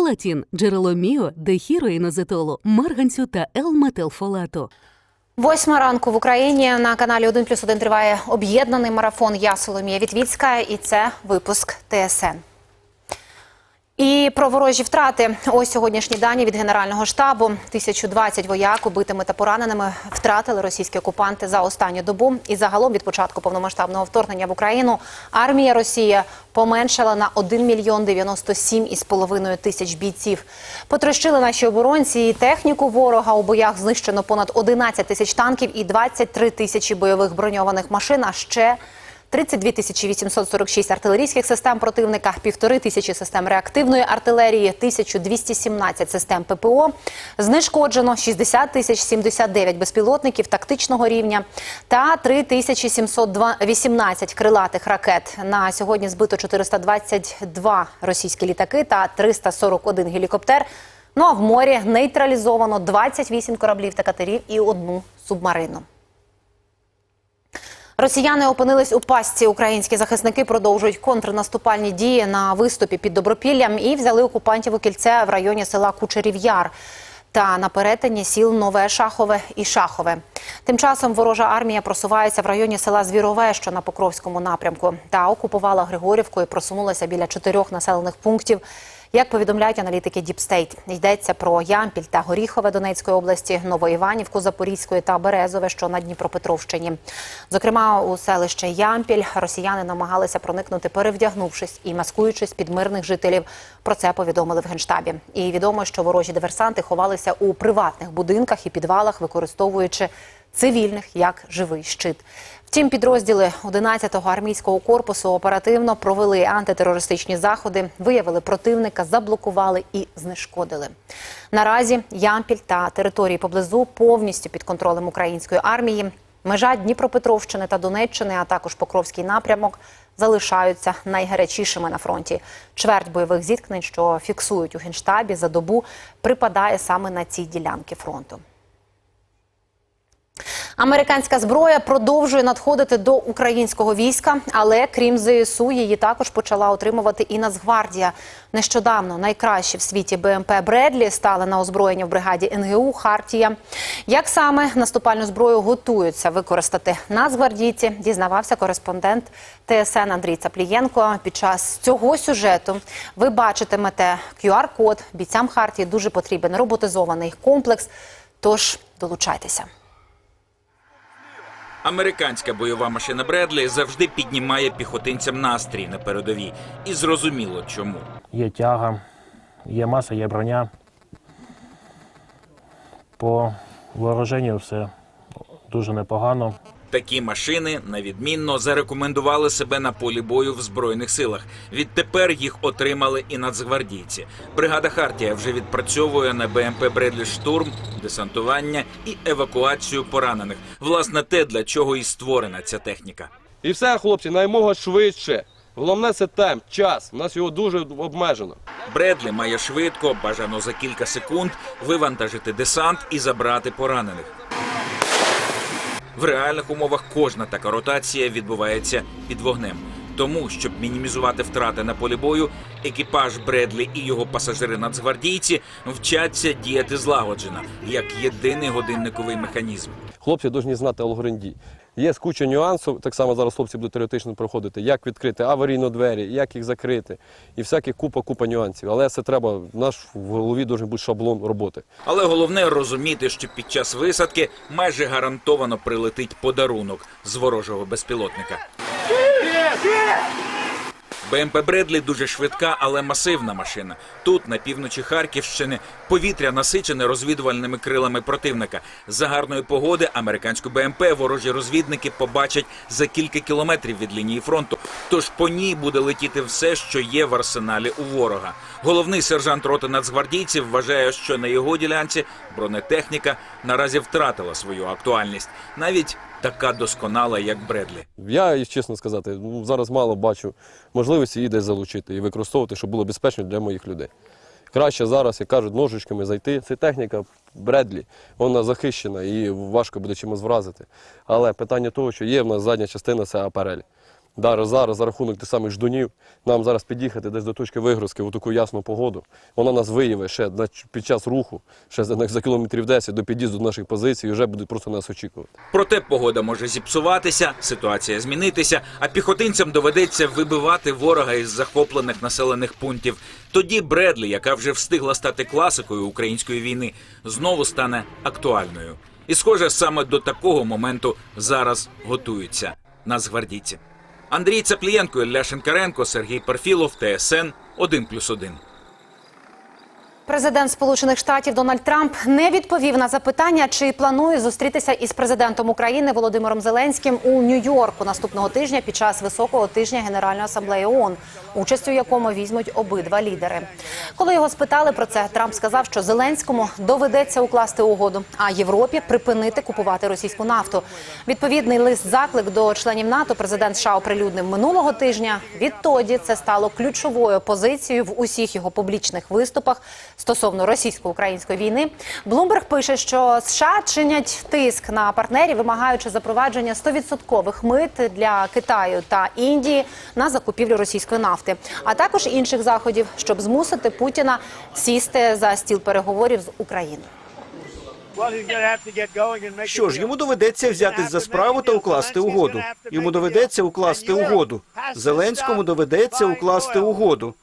Фолатін – джерело міо, дехіроїнозетолу, марганцю та Л-метилфолату. Восьма ранку в Україні на каналі 1 плюс 1 триває об'єднаний марафон. Я Соломія Вітвіцька і це випуск ТСН. І про ворожі втрати. Ось сьогоднішні дані від Генерального штабу. 1020 вояк убитими та пораненими втратили російські окупанти за останню добу. І загалом від початку повномасштабного вторгнення в Україну армія Росії поменшала на 1 мільйон 97 із половиною тисяч бійців. Потрощили наші оборонці і техніку ворога. У боях знищено понад 11 тисяч танків і 23 тисячі бойових броньованих машин. А ще 32 тисячі 846 артилерійських систем противника, півтори тисячі систем реактивної артилерії, 1217 систем ППО. Знешкоджено 60 тисяч 79 безпілотників тактичного рівня та 3718 крилатих ракет. На сьогодні збито 422 російські літаки та 341 гелікоптер. Ну а в морі нейтралізовано 28 кораблів та катерів і одну субмарину. Росіяни опинились у пастці. Українські захисники продовжують контрнаступальні дії на виступі під Добропіллям і взяли окупантів у кільце в районі села Кучерів-Яр та на перетині сіл Нове Шахове і Шахове. Тим часом ворожа армія просувається в районі села Звірове, що на Покровському напрямку, та окупувала Григорівку і просунулася біля чотирьох населених пунктів. Як повідомляють аналітики Діпстейт, йдеться про Ямпіль та Горіхове Донецької області, Новоіванівку Запорізької та Березове, що на Дніпропетровщині. Зокрема, у селище Ямпіль росіяни намагалися проникнути, перевдягнувшись і маскуючись під мирних жителів. Про це повідомили в генштабі. І відомо, що ворожі диверсанти ховалися у приватних будинках і підвалах, використовуючи цивільних як живий щит. Втім, підрозділи 11-го армійського корпусу оперативно провели антитерористичні заходи, виявили противника, заблокували і знешкодили. Наразі Ямпіль та території поблизу повністю під контролем української армії. Межа Дніпропетровщини та Донеччини, а також Покровський напрямок, залишаються найгарячішими на фронті. Чверть бойових зіткнень, що фіксують у генштабі за добу, припадає саме на ці ділянки фронту. Американська зброя продовжує надходити до українського війська, але крім ЗСУ, її також почала отримувати і Нацгвардія. Нещодавно найкращі в світі БМП Бредлі стали на озброєння в бригаді НГУ Хартія. Як саме наступальну зброю готуються використати нацгвардійці, дізнавався кореспондент ТСН Андрій Цаплієнко. Під час цього сюжету ви бачитимете QR-код бійцям Хартії. Дуже потрібен роботизований комплекс. Тож долучайтеся. Американська бойова машина Бредлі завжди піднімає піхотинцям настрій на передовій. І зрозуміло чому. Є тяга, є маса, є броня. По вооруженню все дуже непогано. Такі машини навідмінно зарекомендували себе на полі бою в збройних силах. Відтепер їх отримали і нацгвардійці. Бригада Хартія вже відпрацьовує на БМП Бредлі штурм, десантування і евакуацію поранених. Власне, те, для чого і створена ця техніка. І все, хлопці, наймога швидше. Головне це темп, час. У нас його дуже обмежено. Бредлі має швидко, бажано за кілька секунд, вивантажити десант і забрати поранених. В реальних умовах кожна така ротація відбувається під вогнем. Тому, щоб мінімізувати втрати на полі бою, екіпаж Бредлі і його пасажири-нацгвардійці вчаться діяти злагоджено, як єдиний годинниковий механізм. Хлопці повинні знати алгоритм дій. Є куча нюансів, так само зараз хлопці будуть теоретично проходити, як відкрити аварійно двері, як їх закрити, і всякі купа-купа нюансів. Але це треба, в наш в голові має бути шаблон роботи. Але головне розуміти, що під час висадки майже гарантовано прилетить подарунок з ворожого безпілотника. БМП Бредлі дуже швидка, але масивна машина. Тут, на півночі Харківщини, повітря насичене розвідувальними крилами противника. За гарної погоди американську БМП ворожі розвідники побачать за кілька кілометрів від лінії фронту. Тож по ній буде летіти все, що є в арсеналі у ворога. Головний сержант роти нацгвардійців вважає, що на його ділянці бронетехніка наразі втратила свою актуальність, навіть така досконала, як Бредлі. Я, чесно сказати, ну, зараз мало бачу можливості її десь залучити і використовувати, щоб було безпечно для моїх людей. Краще зараз, як кажуть, ножичками зайти. Це техніка Бредлі, вона захищена і важко буде чимось вразити. Але питання того, що є в нас задня частина, це апарель. Зараз, зараз за рахунок тих самих ждунів, нам зараз під'їхати десь до точки вигрузки в таку ясну погоду. Вона нас виявить ще під час руху, ще за, за кілометрів 10 до під'їзду наших позицій, і вже будуть просто нас очікувати. Проте погода може зіпсуватися, ситуація змінитися, а піхотинцям доведеться вибивати ворога із захоплених населених пунктів. Тоді Бредлі, яка вже встигла стати класикою української війни, знову стане актуальною. І, схоже, саме до такого моменту зараз готуються нацгвардійці. Андрій Цаплієнко, Ілля Шенкаренко, Сергій Парфілов, ТСН 1+,1. Президент Сполучених Штатів Дональд Трамп не відповів на запитання, чи планує зустрітися із президентом України Володимиром Зеленським у Нью-Йорку наступного тижня під час високого тижня Генеральної асамблеї ООН, участь у якому візьмуть обидва лідери. Коли його спитали про це, Трамп сказав, що Зеленському доведеться укласти угоду, а Європі припинити купувати російську нафту. Відповідний лист заклик до членів НАТО президент США оприлюднив минулого тижня. Відтоді це стало ключовою позицією в усіх його публічних виступах стосовно російсько-української війни. Блумберг пише, що США чинять тиск на партнерів, вимагаючи запровадження 100% мит для Китаю та Індії на закупівлю російської нафти, а також інших заходів, щоб змусити Путіна сісти за стіл переговорів з Україною. Що ж, йому доведеться взятись за справу та укласти угоду. Йому доведеться укласти угоду. Зеленському доведеться укласти угоду.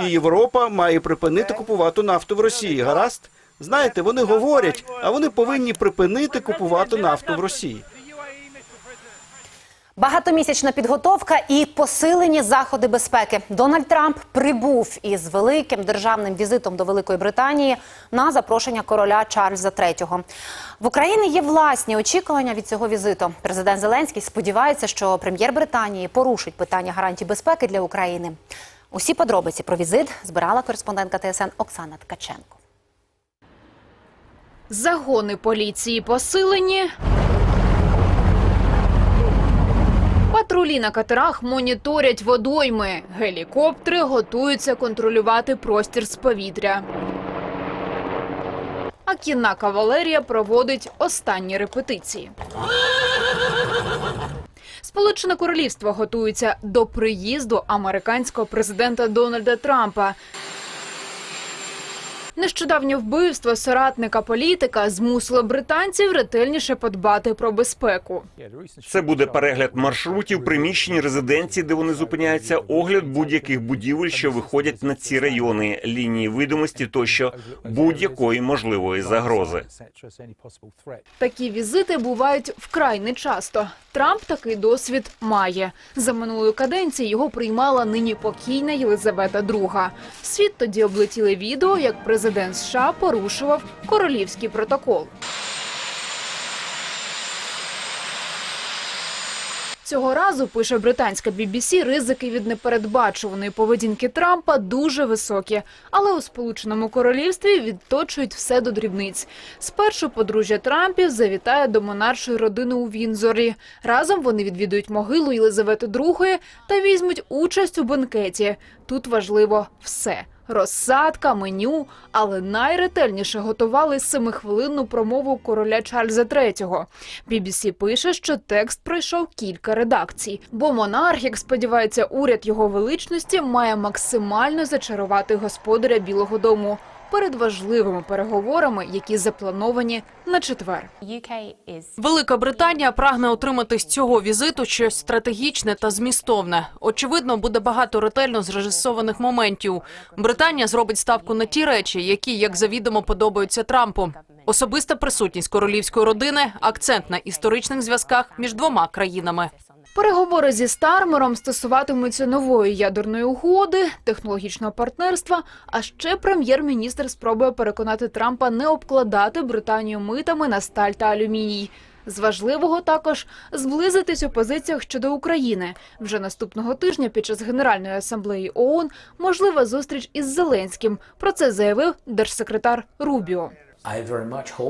І Європа має припинити купувати нафту в Росії. Гаразд? Знаєте, вони говорять, а вони повинні припинити купувати нафту в Росії. Багатомісячна підготовка і посилені заходи безпеки. Дональд Трамп прибув із великим державним візитом до Великої Британії на запрошення короля Чарльза III. В Україні є власні очікування від цього візиту. Президент Зеленський сподівається, що прем'єр Британії порушить питання гарантій безпеки для України. Усі подробиці про візит збирала кореспондентка ТСН Оксана Ткаченко. Загони поліції посилені. Патрулі на катерах моніторять водойми. Гелікоптери готуються контролювати простір з повітря. А кінна кавалерія проводить останні репетиції. Сполучене Королівство готується до приїзду американського президента Дональда Трампа. Нещодавнє вбивство соратника політика змусило британців ретельніше подбати про безпеку. Це буде перегляд маршрутів, приміщень, резиденцій, де вони зупиняються, огляд будь-яких будівель, що виходять на ці райони, лінії видимості тощо будь-якої можливої загрози. Такі візити бувають вкрай нечасто. Трамп такий досвід має. За минулої каденції його приймала нині покійна Єлизавета II. Світ тоді облетіли відео, як президент США порушував королівський протокол. Цього разу, пише британська BBC, ризики від непередбачуваної поведінки Трампа дуже високі. Але у Сполученому Королівстві відточують все до дрібниць. Спершу подружжя Трампів завітає до монаршої родини у Вінзорі. Разом вони відвідують могилу Єлизавети II та візьмуть участь у бенкеті. Тут важливо все. Розсадка, меню, але найретельніше готували семихвилинну промову короля Чарльза III. BBC пише, що текст пройшов кілька редакцій, бо монарх, як сподівається, уряд його величності має максимально зачарувати господаря Білого Дому перед важливими переговорами, які заплановані на четвер. Велика Британія прагне отримати з цього візиту щось стратегічне та змістовне. Очевидно, буде багато ретельно зрежисованих моментів. Британія зробить ставку на ті речі, які, як завідомо, подобаються Трампу. Особиста присутність королівської родини, акцент на історичних зв'язках між двома країнами. Переговори зі Стармером стосуватимуться нової ядерної угоди, технологічного партнерства. А ще прем'єр-міністр спробує переконати Трампа не обкладати Британію митами на сталь та алюміній. З важливого також зблизитись у позиціях щодо України. Вже наступного тижня під час Генеральної асамблеї ООН можлива зустріч із Зеленським. Про це заявив держсекретар Рубіо.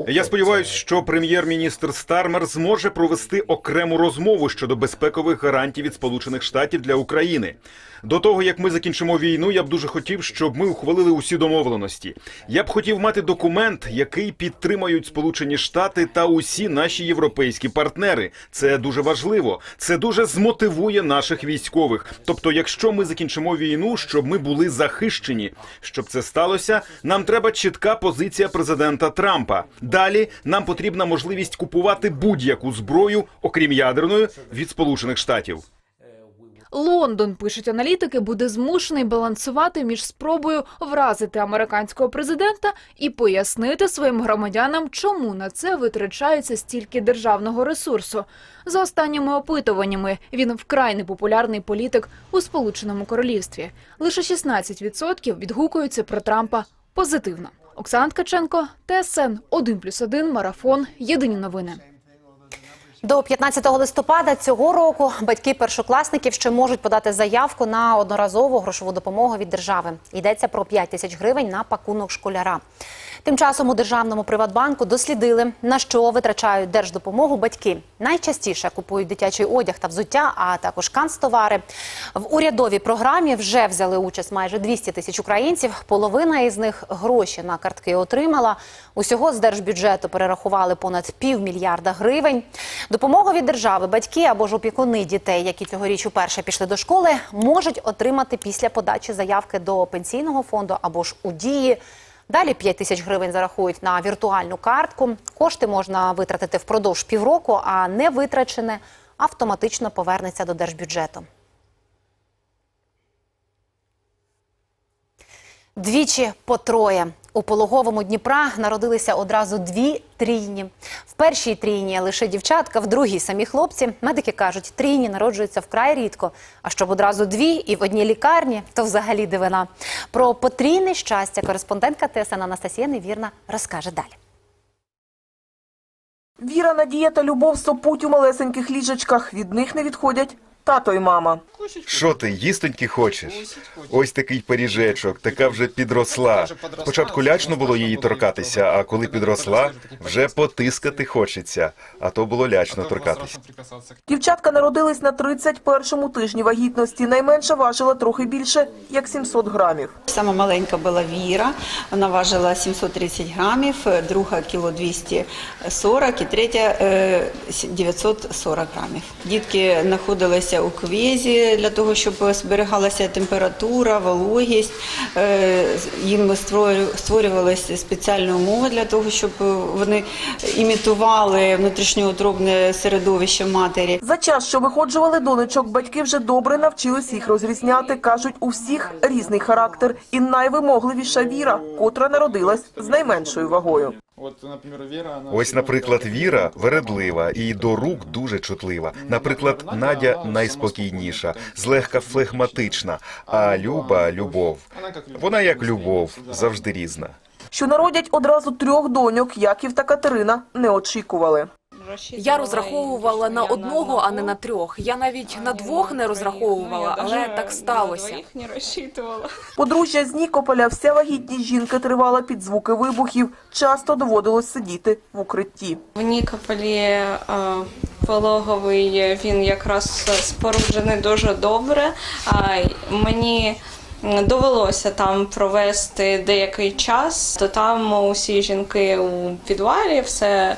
Я сподіваюся, що прем'єр-міністр Стармер зможе провести окрему розмову щодо безпекових гарантій від Сполучених Штатів для України. До того як ми закінчимо війну, я б дуже хотів, щоб ми ухвалили усі домовленості. Я б хотів мати документ, який підтримають Сполучені Штати та усі наші європейські партнери. Це дуже важливо. Це дуже змотивує наших військових. Тобто, якщо ми закінчимо війну, щоб ми були захищені. Щоб це сталося, нам треба чітка позиція президента Трампа. Далі нам потрібна можливість купувати будь-яку зброю, окрім ядерної, від Сполучених Штатів. Лондон, пишуть аналітики, буде змушений балансувати між спробою вразити американського президента і пояснити своїм громадянам, чому на це витрачається стільки державного ресурсу. За останніми опитуваннями, він вкрай непопулярний політик у Сполученому Королівстві. Лише 16% відгукуються про Трампа позитивно. Оксана Ткаченко, ТСН 1+,1, Марафон. Єдині новини. До 15 листопада цього року батьки першокласників ще можуть подати заявку на одноразову грошову допомогу від держави. Йдеться про 5 тисяч гривень на пакунок школяра. Тим часом у державному приватбанку дослідили, на що витрачають держдопомогу батьки. Найчастіше купують дитячий одяг та взуття, а також канцтовари. В урядовій програмі вже взяли участь майже 200 тисяч українців. Половина із них гроші на картки отримала. Усього з держбюджету перерахували понад півмільярда гривень. Допомогу від держави батьки або ж опікуни дітей, які цьогоріч уперше пішли до школи, можуть отримати після подачі заявки до пенсійного фонду або ж у дії. Далі 5 тисяч гривень зарахують на віртуальну картку. Кошти можна витратити впродовж півроку, а не витрачене автоматично повернеться до держбюджету. Двічі по троє. У пологовому Дніпра народилися одразу дві трійні. В першій трійні лише дівчатка, в другій самі хлопці. Медики кажуть, трійні народжуються вкрай рідко. А щоб одразу дві і в одній лікарні, то взагалі дивина. Про потрійне щастя кореспондентка ТСН Анастасія Невірна розкаже далі. Віра, надія та любов сопуть у малесеньких ліжечках. Від них не відходять тато й мама. Що ти, їстоньки хочеш? Ось такий пиріжечок, така вже підросла. Спочатку лячно було її торкатися, а коли підросла, вже потискати хочеться. А то було лячно торкатися. Дівчатка народились на 31-му тижні вагітності. Найменша важила трохи більше, як 700 грамів. Сама маленька була Віра, вона важила 730 грамів, друга кіло 240 і третя е, 940 грамів. Дітки знаходилися у квезі для того, щоб зберігалася температура, вологість. Е, Їм створю- створювалися спеціальні умови для того, щоб вони імітували внутрішньоутробне середовище матері. За час, що виходжували донечок, батьки вже добре навчились їх розрізняти. Кажуть, у всіх різний характер. І найвимогливіша Віра, котра народилась з найменшою вагою. Ось, наприклад, Віра вередлива і до рук дуже чутлива. Наприклад, Надя найспокійніша, злегка флегматична, а Люба любов. Вона як любов, завжди різна. Що народять одразу трьох доньок, Яків та Катерина, не очікували. Я розраховувала на одного, а не на трьох. Я навіть на двох не розраховувала, але так сталося. Подружжя з Нікополя вся вагітність жінки тривала під звуки вибухів. Часто доводилось сидіти в укритті. В Нікополі е, пологовий він якраз споруджений дуже добре. А мені довелося там провести деякий час, то там усі жінки у підвалі, все,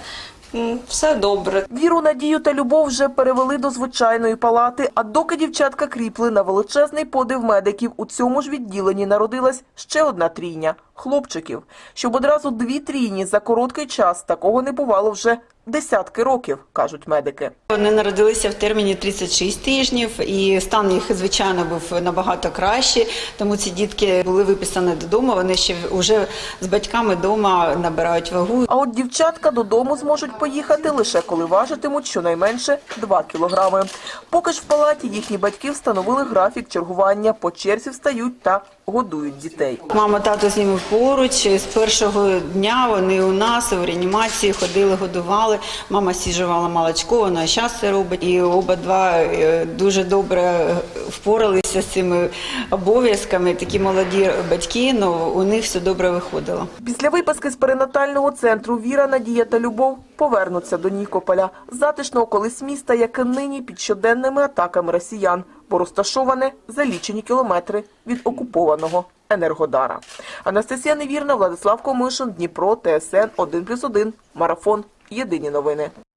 все добре. Віру, надію та любов вже перевели до звичайної палати, а доки дівчатка кріпли на величезний подив медиків, у цьому ж відділенні народилась ще одна трійня – хлопчиків. Щоб одразу дві трійні за короткий час такого не бувало вже десятки років, кажуть медики. Вони народилися в терміні 36 тижнів, і стан їх, звичайно, був набагато кращий. Тому ці дітки були виписані додому. Вони ще вже з батьками вдома набирають вагу. А от дівчатка додому зможуть поїхати лише коли важитимуть щонайменше 2 кілограми. Поки ж в палаті їхні батьки встановили графік чергування, по черзі встають та годують дітей. Мама тато з ними поруч. З першого дня вони у нас в реанімації ходили, годували. Мама сіжувала молочко, вона зараз це робить. І обидва е, дуже добре е, впоралися з цими обов'язками. Такі молоді батьки, але у них все добре виходило. Після виписки з перинатального центру Віра, Надія та Любов повернуться до Нікополя, затишного колись міста, яке нині під щоденними атаками росіян, бо розташоване за лічені кілометри від окупованого Енергодара. Анастасія Невірна, Владислав Комишин, Дніпро, ТСН 1+,1, Марафон. Єдині новини.